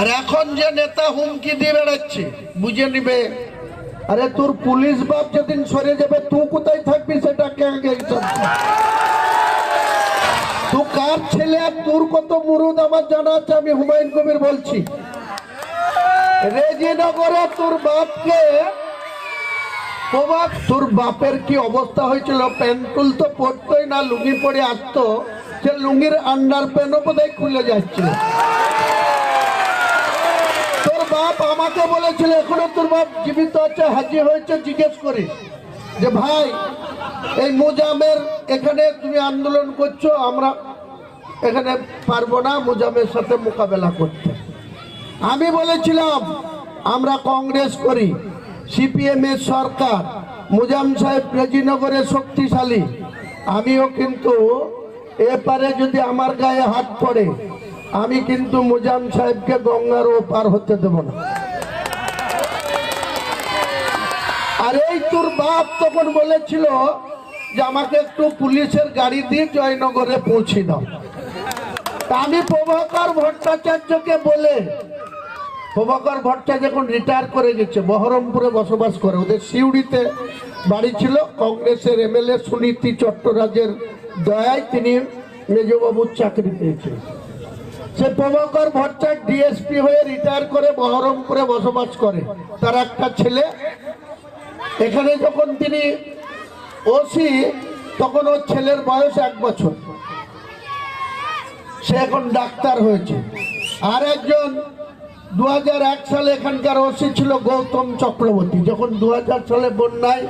আর এখন যে নেতা হুমকি দিয়ে বেড়াচ্ছে, বুঝে নিবে? আরে তোর পুলিশ বাপ যেদিন সরে যাবে, তুই কোথায় থাকবি সেটা কে তুই কার। ছেলে আর তোর কত মুরুদ আমার জানা আছে, আমি হুমায়ুন কবির বলছি। রেজিনগরে তোর বাপকে প্রভাব তোর বাপের কি অবস্থা হয়েছিল? প্যান্টুল তো পরতোই না, লুঙ্গি পরে আসতো। সে লুঙ্গির আন্ডার প্যান্টও বোধহয় খুলে যাচ্ছিল। তোর বাপ আমাকে বলেছিল, এখনও তোর বাপ জীবিত আছে, হাজির হয়েছে, জিজ্ঞেস করি যে, ভাই, এই মোজামের এখানে তুমি আন্দোলন করছ, আমরা এখানে পারব না মোজামের সাথে মোকাবেলা করতে। আমি বলেছিলাম, আমরা কংগ্রেস করি, সিপিএম এর সরকার, মুজাম সাহেব রেজিনগরে শক্তিশালী। আমিও কিন্তু এপারে যদি আমার গায়ে হাত পড়ে আমি কিন্তু মুজাম সাহেবকে গঙ্গার ও পার হতে দেব না। আর এই তোর বাপ তখন বলেছিল যে আমাকে একটু পুলিশের গাড়ি দিয়ে জয়নগরে পৌঁছে দাও। আমি প্রভাকর ভট্টাচার্যকে বলে, প্রভাকর ভট্টাচার্য যখন রিটায়ার করে গেছে, বহরমপুরে বসবাস করে, ওদের সিউড়িতে বাড়ি ছিল, কংগ্রেসের এমএলএ সুনীতি চট্টরাজের দয়ায় তিনি মেজবাবুর চাকরি পেয়েছিলেন। সে প্রভাকর ভট্টাচার্য ডিএসপি হয়ে রিটায়ার করে বহরমপুরে বসবাস করে। তার একটা ছেলে। এখানে যখন তিনি ওসি তখন ওর ছেলের বয়স এক বছর। সে এখন ডাক্তার হয়েছে। আর একজন দু হাজার এক সালে এখানকার ওসি ছিল গৌতম চক্রবর্তী। যখন দু হাজার সালে বন্যায়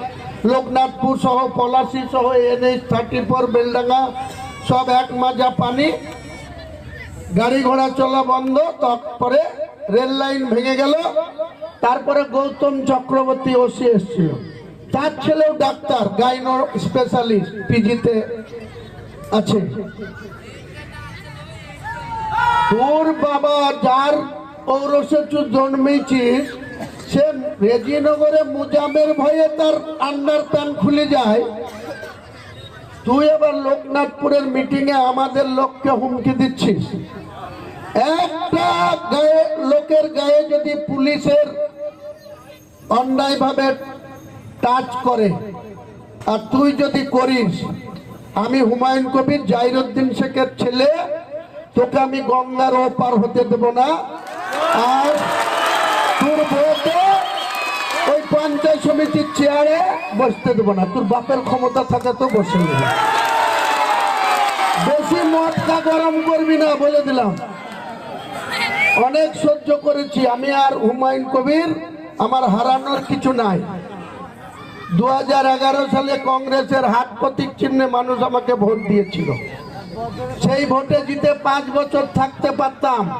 লোকনাথপুর সহ, পলাশি সহ এনএইচ থার্টি ফোর বেলডাঙ্গা সব এক মাজা পানি গাড়ি ঘোড়া চলা বন্ধ, তারপরে রেল লাইন ভেঙে গেল, তারপরে গৌতম চক্রবর্তী ওসি এসেছিল। তার ছেলেও ডাক্তার, গাইনো স্পেশালিস্ট পিজিতে আছে। তোর বাবা যার তুই জন্মেছিস সে রেজিনগরে মুজামের ভয়ে তার আন্ডার প্যান্ট খুলে যায়। তুই এবার লোকনাথপুরের মিটিং এ আমাদের লোককে হুমকি দিচ্ছিস? একটা গায়ে, লোকের গায়ে যদি পুলিশের অন্যায়ভাবে টাচ করে, আর তুই যদি করিস, আমি হুমায়ুন কবির, জাহিরুদ্দিন শেখের ছেলে, তোকে আমি গঙ্গার ওপার হতে দেব না। আর তোর পঞ্চায়েত সমিতির চেয়ারে বসতে দেবো না। তোর বাপের ক্ষমতা থাকে তো বসে নেবে বেশি মদটা গরম করবি না বলে দিলাম। অনেক সহ্য করেছি। আমি আর হুমায়ুন কবির আমার হারানোর কিছু নাই। দু হাজার এগারো সালে কংগ্রেসের হাট প্রতীক চিহ্নে মানুষ আমাকে ভোট দিয়েছিল। সেই ভোটে জিতে পাঁচ বছর থাকতে পারতাম।